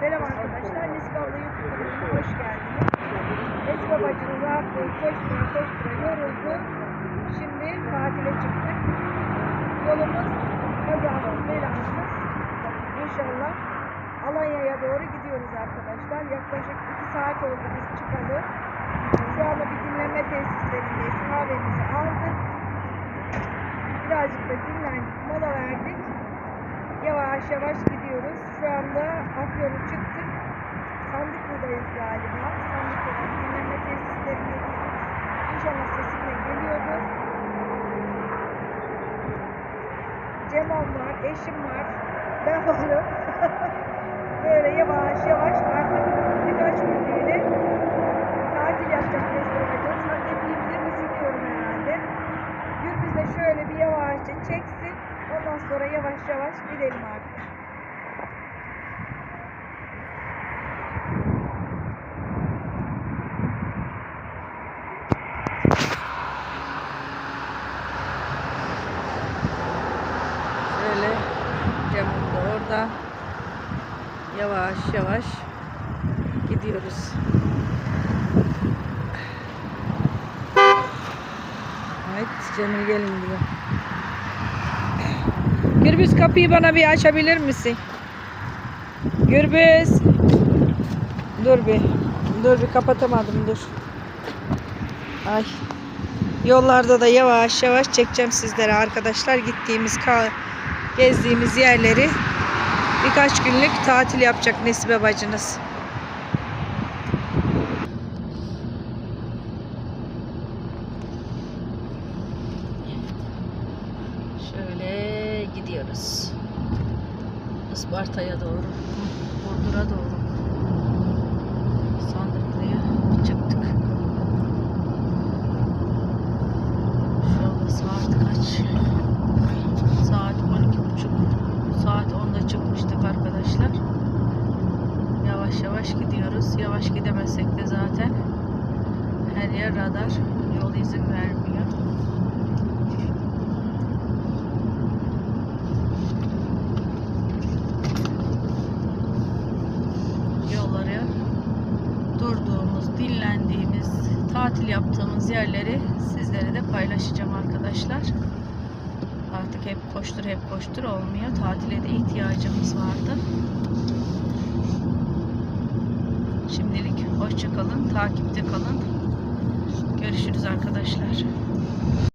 Selam arkadaşlar. Abla YouTube kanalına hoş geldiniz. Nesli babacığımız artık koştura koştura yoruldu. Şimdi tatile çıktık. Yolumuz kazasız belasız. İnşallah Alanya'ya doğru gidiyoruz arkadaşlar. Yaklaşık 2 saat oldu biz çıkalı. Şu anda bir dinlenme tesislerindeyiz. Kahvemizi aldık. Birazcık da dinlendik, mola verdik. Yavaş yavaş gidiyoruz. Şu anda Afyon'a çıktık. Sandıklı'dayız galiba. Sandıklı'da dinlenme tesislerindeyiz. İnşallah sesim de geliyordur. Cemam var, eşim var, ben varım. Böyle yavaş yavaş artık birkaç günlüğüne tatil yapacak restoranımız. Hak ettiğimizi düşünüyorum herhalde. Gürbüz de şöyle bir yavaşça çeksin. Ondan sonra yavaş yavaş gidelim artık. Şöyle camım da orada. Yavaş yavaş gidiyoruz. Evet Cemil gelin diyor. Gürbüz kapıyı bana bir açabilir misin? Gürbüz. Dur bir. Dur bir kapatamadım dur. Ay. Yollarda da yavaş yavaş çekeceğim sizlere arkadaşlar. Gittiğimiz, gezdiğimiz yerleri birkaç günlük tatil yapacak Nesibe bacınız. Şöyle gidiyoruz. Isparta'ya doğru, Burdur'a doğru. Sandıklı'ya çıktık. Şu saat kaç? Saat 12.30. Saat 10'da çıkmıştık arkadaşlar. Yavaş yavaş gidiyoruz. Yavaş gidemezsek de zaten her yer radar. Yol izin vermiyor. Dinlendiğimiz, tatil yaptığımız yerleri sizlere de paylaşacağım arkadaşlar. Artık hep koştur hep koştur olmuyor. Tatile de ihtiyacımız vardı. Şimdilik hoşça kalın, takipte kalın. Görüşürüz arkadaşlar.